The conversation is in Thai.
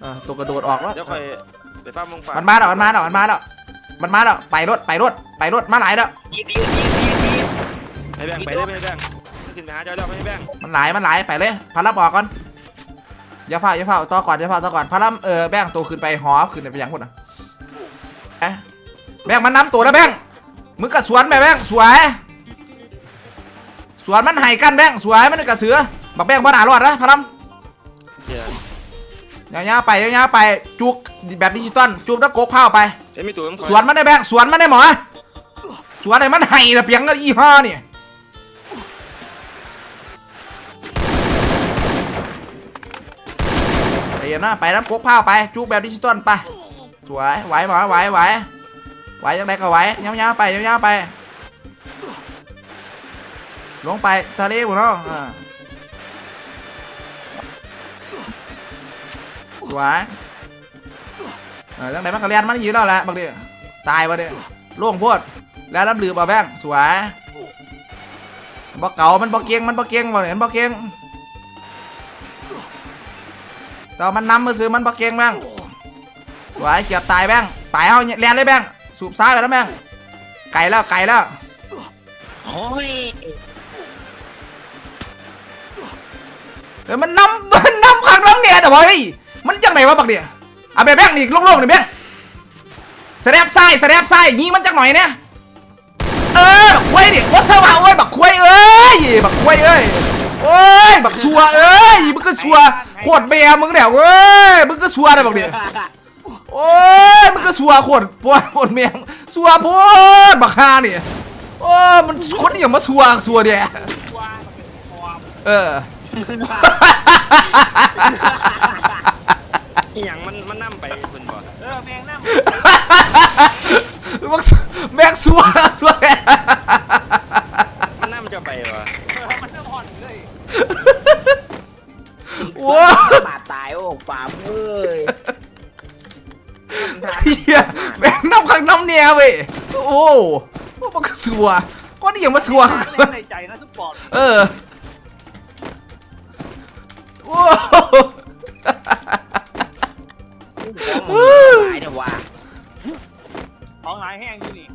เออตัวกระโดดออกแล้ว เดี๋ยวค่อยไปฟ้ามึงฟ้ามันมาแล้วมันมาแล้วมันมาแล้วมันมาแล้วไปรถไปรถไปรถมาหลายแล้วยิงยิงยิงยิงยิงให้แบงค์ไปเลยไม่ให้แบงค์ขึ้นไปหาเจ้าเจ้าไม่ให้แบงค์มันหลายมันหลายไปเลยพารับออกก่อนอย่าเฝ้าอย่าเฝ้าต่อก่อนอย่าเฝ้าต่อก่อนพารับเออแบงค์ตัวขึ้นไปหอขึ้นไปยังพุ่นนะเอ๊ะแบงค์มันน้ำตัวนะแบงค์มึงกระสวนไปแบงค์สวย สวนมันไห้กันแบงค์สวยมันกระเสือบักแบงค์บ้านหารอดนะพารับเฮีย ยาวๆไปยาวๆไปจุกแบบดิจิตอลจุกแล้วโกกเผาไปเอ้ยมีตัวต้องคอยสวนมันได้แบงค์สวนมันได้หมอ สวนไอ้มันไห้ระเปียงก็ยี่ห้อนี่ไปเย็นนะไปน้ำโกกเผาไปจุกแบบดิจิตอลไปสวยไหวหมอไหวไหวไหวยังไงก็ไหวยาวๆไปยาวๆไป ลงไปทะเลบุเนาะ สวยเออจังไดมันก็เรียนมันอยู่แล้วแหละบางทีตายบ่เด้ล่วงโพดแล้วรับลือบ่แบงสวยบ่เก่ามันบ่เก่งมันบ่เก่งบ่เห็นบ่เก่งแต่ว่ามันนำมือซื้อมันบ่เก่งแบงสวยเกียบตายแบงไปเฮาเรียนเลยแบงสูบซ้ายไปแล้วแบงไก่แล้วไก่แล้วโอ้ยเออมันนำมันนำข้างน้ำเนี่ยแต่ว่าเฮ้ย มันจังไหนวะบักเนี่ยเอาไปแบงค์นี่โล่งๆหน่อยแบงค์สแลบไส้สแลบไส้ยิงมันจังหน่อยเนี่ยเออบักควยดิวัชวะเอ้ยบักควยเอ้ยบักควยเอ้ยโอ้ยบักชัวเอ้ยมึงก็ชัวโคตรเบียมึงเนี่ยเว้ยมึงก็ชัวเลยบักเนี่ยโอ้ยมึงก็ชัวโคตรปวดปวดเมียงชัวโพดบักฮาเนี่ยโอ้มันคนอย่างมาชัวชัวเนี่ยเออ อีหยังมันมันนั่มไปเพิ่นบ่เออแมงน้ำแม็กซ์แม็กซ์สัวสัวมันนั่มจะไปวะเออมันน้ำอ่อนเลยโอ้บาดตายโอ้ปามเอ้ยเฮียแม่งน้ำข้างน้ำเนี่ยเว้ยโอ้มันก็สัวก็นี่ยังมาสัวในใจนะทุกปอดเออโอ้ ท้องหลายเนี่ว่ะ ของหลายแห้งอยู่นี่